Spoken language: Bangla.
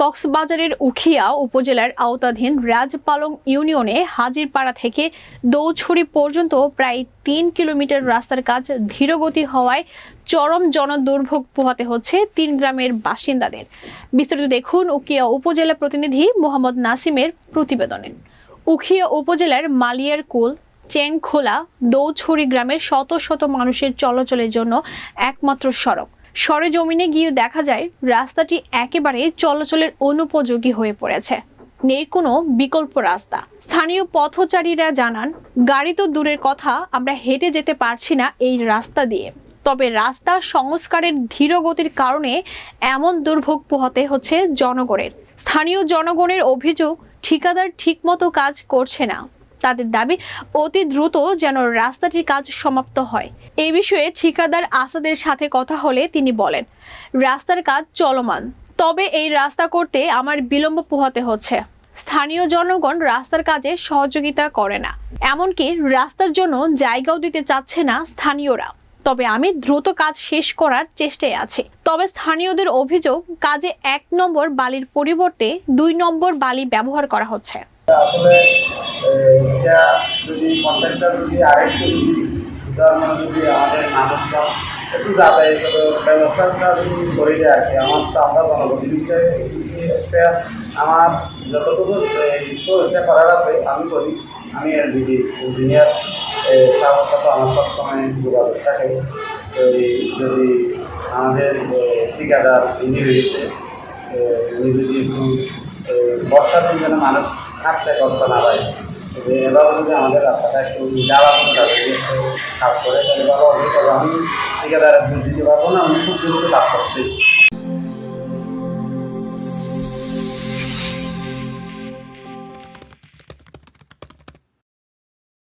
কক্সবাজারের উখিয়া উপজেলার আওতাধীন রাজপালং ইউনিয়নে হাজিরপাড়া থেকে দৌছড়ি পর্যন্ত প্রায় তিন কিলোমিটার রাস্তার কাজ ধীরগতি হওয়ায় চরম জনদুর্ভোগ পোহাতে হচ্ছে তিন গ্রামের বাসিন্দাদের। বিস্তারিত দেখুন উখিয়া উপজেলা প্রতিনিধি মোহাম্মদ নাসিমের প্রতিবেদনে। উখিয়া উপজেলার মালিয়ার কুল, চেংখোলা, দৌছড়ি গ্রামের শত শত মানুষের চলাচলের জন্য একমাত্র সড়ক। সরেজমিনে গিয়ে দেখা যায় রাস্তাটি একেবারে চলাচলের অনুপযোগী হয়ে পড়েছে। নেই কোনো বিকল্প রাস্তা। স্থানীয় পথচারীরা জানান, গাড়ি তো দূরের কথা, আমরা হেঁটে যেতে পারছি না এই রাস্তা দিয়ে। তবে রাস্তা সংস্কারের ধীর গতির কারণে এমন দুর্ভোগ পোহাতে হচ্ছে জনগণের। স্থানীয় জনগণের অভিযোগ, ঠিকাদার ঠিকমতো কাজ করছে না। তাদের দাবি অতি দ্রুত যেন রাস্তাটির কাজ সমাপ্ত হয়। এই বিষয়ে ঠিকাদার আসাদের সাথে কথা হলে তিনি বলেন, রাস্তার কাজ চলমান, তবে এই রাস্তা করতে আমার বিলম্ব পোহাতে হচ্ছে। স্থানীয় জনগণ রাস্তার কাজে সহযোগিতা করে না, এমনকি রাস্তার জন্য জায়গাও দিতে চাচ্ছে না স্থানীয়রা। তবে আমি দ্রুত কাজ শেষ করার চেষ্টায় আছি। তবে স্থানীয়দের অভিযোগ, কাজে এক নম্বর বালির পরিবর্তে দুই নম্বর বালি ব্যবহার করা হচ্ছে। আসলে এটা যদি কন্ট্রাক্টর যদি আরেকটু যদি মানে যদি আমাদের মানুষরা একটু যাতায়াতের ব্যবস্থাটা যদি করে দেয় আর কি আমার তো আমরা জনপ্রতিনিধি একটা আমার যতটুকু এই করার আছে, আমি করি। আমি এলজিডি ইঞ্জিনিয়ার সবার সাথে আমার সবসময় যোগাযোগ থাকে। তো যদি আমাদের ঠিকাদার ইনি রয়েছে উনি যদি একটু বর্ষার দিন যেন মানুষ থাকতে কষ্ট না পায় আমাদের রাস্তাটা একটু কাজ করে, তাহলে এভাবে অভিযোগ আমি ঠিকাদার দিতে পারব না, আমি খুব দ্রুত কাজ করছি।